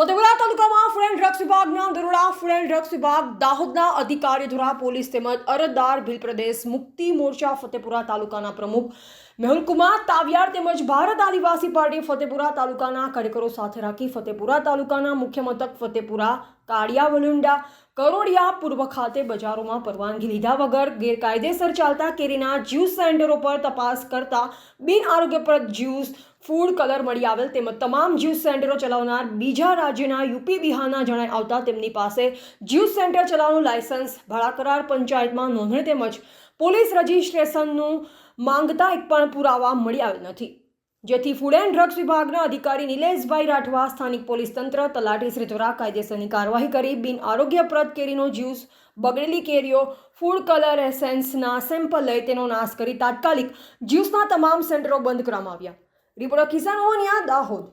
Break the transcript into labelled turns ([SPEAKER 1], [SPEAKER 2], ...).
[SPEAKER 1] ફતેપુરા તાલુકામાં food and drugs વિભાગના દરોડા ફૂડ એન્ડ ડ્રગ્સ વિભાગ દાહોદના અધિકારીઓ દ્વારા પોલીસ તેમજ અરજદાર ભીલ પ્રદેશ મુક્તિ મોરચા ફતેપુરા તાલુકાના પ્રમુખ મેહુલકુમાર તાવિયાર તેમજ ભારત આદિવાસી પાર્ટી ફતેપુરા તાલુકાના કાર્યકરો સાથે રાખી ફતેપુરા તાલુકાના મુખ્ય મથક ફતેપુરા કાળિયા વલુંડા કરોડિયા પૂર્વ ખાતે બજારોમાં પરવાનગી લીધા વગર ગેરકાયદેસર ચાલતા કેરીના જ્યુસ સેન્ટરો પર તપાસ કરતા બિન આરોગ્યપ્રદ જ્યુસ, ફૂડ કલર મળી આવેલ તેમજ તમામ જ્યુસ સેન્ટરો ચલાવનાર બીજા રાજ્યના યુપી, બિહારના જણાઈ આવતા તેમની પાસે જ્યુસ સેન્ટર ચલાવવાનું લાયસન્સ, ભાડા પંચાયતમાં નોંધણી તેમજ પોલીસ રજિસ્ટ્રેશનનું માંગતા એક પણ પુરાવા મળી આવેલ નથી. જેથી ફૂડ એન્ડ ડ્રગ્સ વિભાગના અધિકારી નિલેશભાઈ રાઠવા સ્થાનિક પોલીસ તંત્ર, તલાટી શ્રી દ્વારા કાયદેસરની કાર્યવાહી કરી. બિન આરોગ્યપ્રદ કેરીનો જ્યુસ, બગડેલી કેરીઓ ફૂડ કલર એસેન્સના સેમ્પલ લઈ તેનો નાશ કરી તાત્કાલિક જ્યુસના તમામ સેન્ટરો બંધ કરવામાં આવ્યા. રિપોર્ટર કિસાન ઓનિયા દાહોદ.